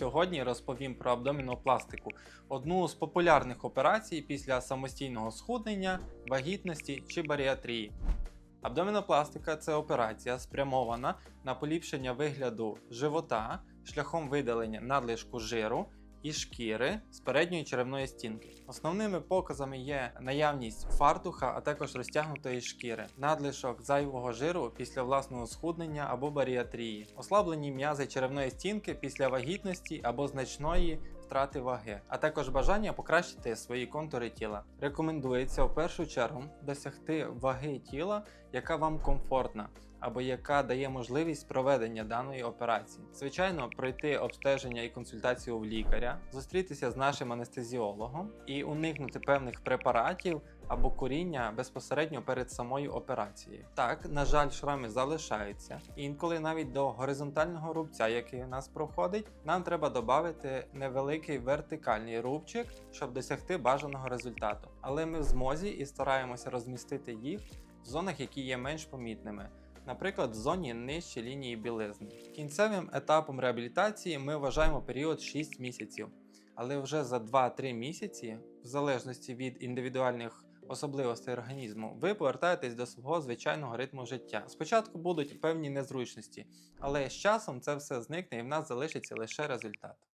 Сьогодні розповім про абдомінопластику, одну з популярних операцій після самостійного схуднення, вагітності чи баріатрії. Абдомінопластика це операція, спрямована на поліпшення вигляду живота шляхом видалення надлишку жиру і шкіри з передньої черевної стінки. Основними показами є наявність фартуха, а також розтягнутої шкіри, надлишок зайвого жиру після власного схуднення або баріатрії, ослаблені м'язи черевної стінки після вагітності або значної втрати ваги, а також бажання покращити свої контури тіла. Рекомендується в першу чергу досягти ваги тіла, яка вам комфортна або яка дає можливість проведення даної операції. Звичайно, пройти обстеження і консультацію в лікаря, зустрітися з нашим анестезіологом і уникнути певних препаратів або куріння безпосередньо перед самою операцією. Так, на жаль, шрами залишаються. Інколи навіть до горизонтального рубця, який у нас проходить, нам треба додати невеликий вертикальний рубчик, щоб досягти бажаного результату. Але ми в змозі і стараємося розмістити їх в зонах, які є менш помітними. Наприклад, в зоні нижче лінії білизни. Кінцевим етапом реабілітації ми вважаємо період 6 місяців, але вже за 2-3 місяці, в залежності від індивідуальних особливостей організму, ви повертаєтесь до свого звичайного ритму життя. Спочатку будуть певні незручності, але з часом це все зникне і в нас залишиться лише результат.